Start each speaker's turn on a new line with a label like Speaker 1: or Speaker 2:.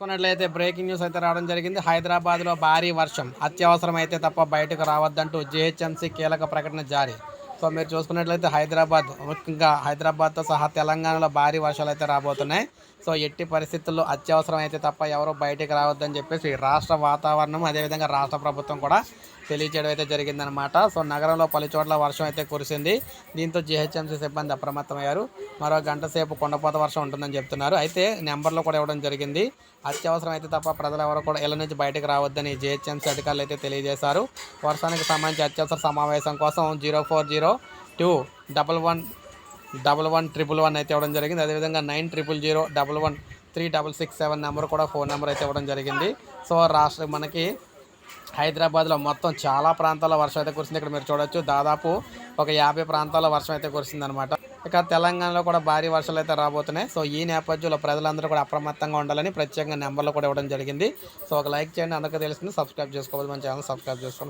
Speaker 1: చూసుకున్నట్లయితే breaking news అయితే రావడం జరిగింది. హైదరాబాద్లో భారీ వర్షం. అత్యవసరం అయితే తప్ప బయటకు రావద్దంటూ జీహెచ్ఎంసీ కీలక ప్రకటన జారీ. సో మీరు చూసుకున్నట్లయితే హైదరాబాద్ ముఖ్యంగా హైదరాబాద్తో సహా తెలంగాణలో భారీ వర్షాలు అయితే రాబోతున్నాయి. సో ఎట్టి పరిస్థితుల్లో అత్యవసరం అయితే తప్ప ఎవరో బయటికి రావద్దని చెప్పేసి రాష్ట్ర వాతావరణం అదేవిధంగా రాష్ట్ర ప్రభుత్వం కూడా తెలియచేయడం అయితే జరిగిందనమాట సో నగరంలో పలు చోట్ల వర్షం అయితే కురిసింది. దీంతో జీహెచ్ఎంసీ సిబ్బంది అప్రమత్తమయ్యారు. మరో గంట సేపు కొండపోత వర్షం ఉంటుందని చెప్తున్నారు. అయితే నెంబర్లు కూడా ఇవ్వడం జరిగింది. అత్యవసరం అయితే తప్ప ప్రజలు ఎవరు కూడా ఇళ్ళ నుంచి బయటకు రావద్దని జీహెచ్ఎంసీ అధికారులు అయితే తెలియజేశారు. వర్షానికి సంబంధించి అత్యవసర సమావేశం కోసం zero four zero two double one double one triple one అయితే ఇవ్వడం జరిగింది. అదేవిధంగా nine triple zero double one three double six seven number కూడా ఫోన్ నెంబర్ అయితే ఇవ్వడం జరిగింది. సో రాష్ట్ర మనకి హైదరాబాద్లో మొత్తం చాలా ప్రాంతాల్లో వర్షం అయితే కురిసింది. ఇక్కడ మీరు చూడొచ్చు దాదాపు ఒక యాభై ప్రాంతాల్లో వర్షం అయితే కురిసింది అనమాట ఇక తెలంగాణలో కూడా భారీ వర్షాలు అయితే రాబోతున్నాయి. సో ఈ నేపథ్యంలో ప్రజలందరూ కూడా అప్రమత్తంగా ఉండాలని ప్రత్యేకంగా నెంబర్లు కూడా ఇవ్వడం జరిగింది. సో ఒక లైక్ చేయండి అందరికీ తెలిసింది సబ్స్క్రైబ్ చేసుకోవాలి మన ఛానల్ సబ్స్క్రైబ్ చేసుకోండి.